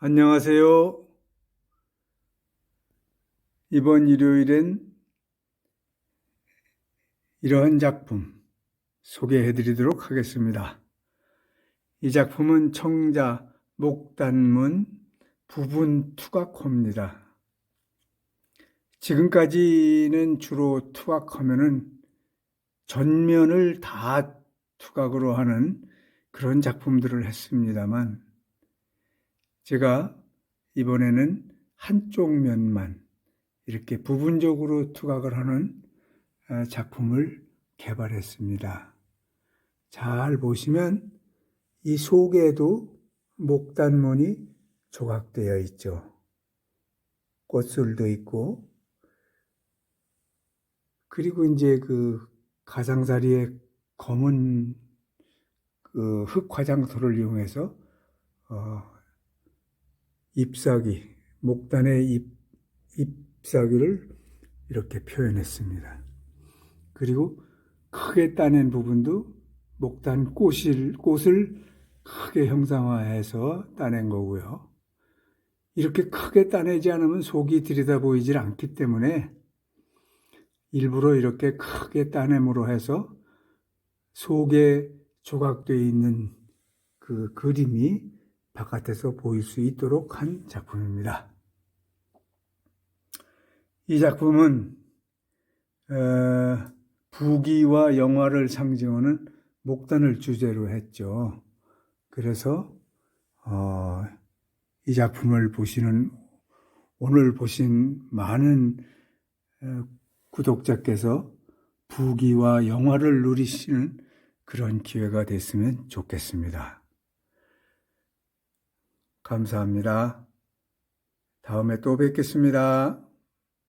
안녕하세요. 이번 일요일엔 이러한 작품 소개해 드리도록 하겠습니다. 이 작품은 청자 목단문 부분 투각호입니다. 지금까지는 주로 투각하면은 전면을 다 투각으로 하는 그런 작품들을 했습니다만 제가 이번에는 한쪽 면만 이렇게 부분적으로 투각을 하는 어, 작품을 개발했습니다. 잘 보시면 이 속에도 목단문이 조각되어 있죠. 꽃술도 있고, 그리고 이제 그 가장자리에 검은 그 흑화장토를 이용해서 어, 잎사귀, 목단의 잎, 잎사귀를 이렇게 표현했습니다. 그리고 크게 따낸 부분도 목단 꽃을, 꽃을 크게 형상화해서 따낸 거고요. 이렇게 크게 따내지 않으면 속이 들여다 보이질 않기 때문에 일부러 이렇게 크게 따냄으로 해서 속에 조각되어 있는 그 그림이 바깥에서 보일 수 있도록 한 작품입니다. 이 작품은 어, 부귀와 영화를 상징하는 목단을 주제로 했죠. 그래서 어, 이 작품을 보시는 오늘 보신 많은 어, 구독자께서 부귀와 영화를 누리시는 그런 기회가 됐으면 좋겠습니다. 감사합니다. 다음에 또 뵙겠습니다.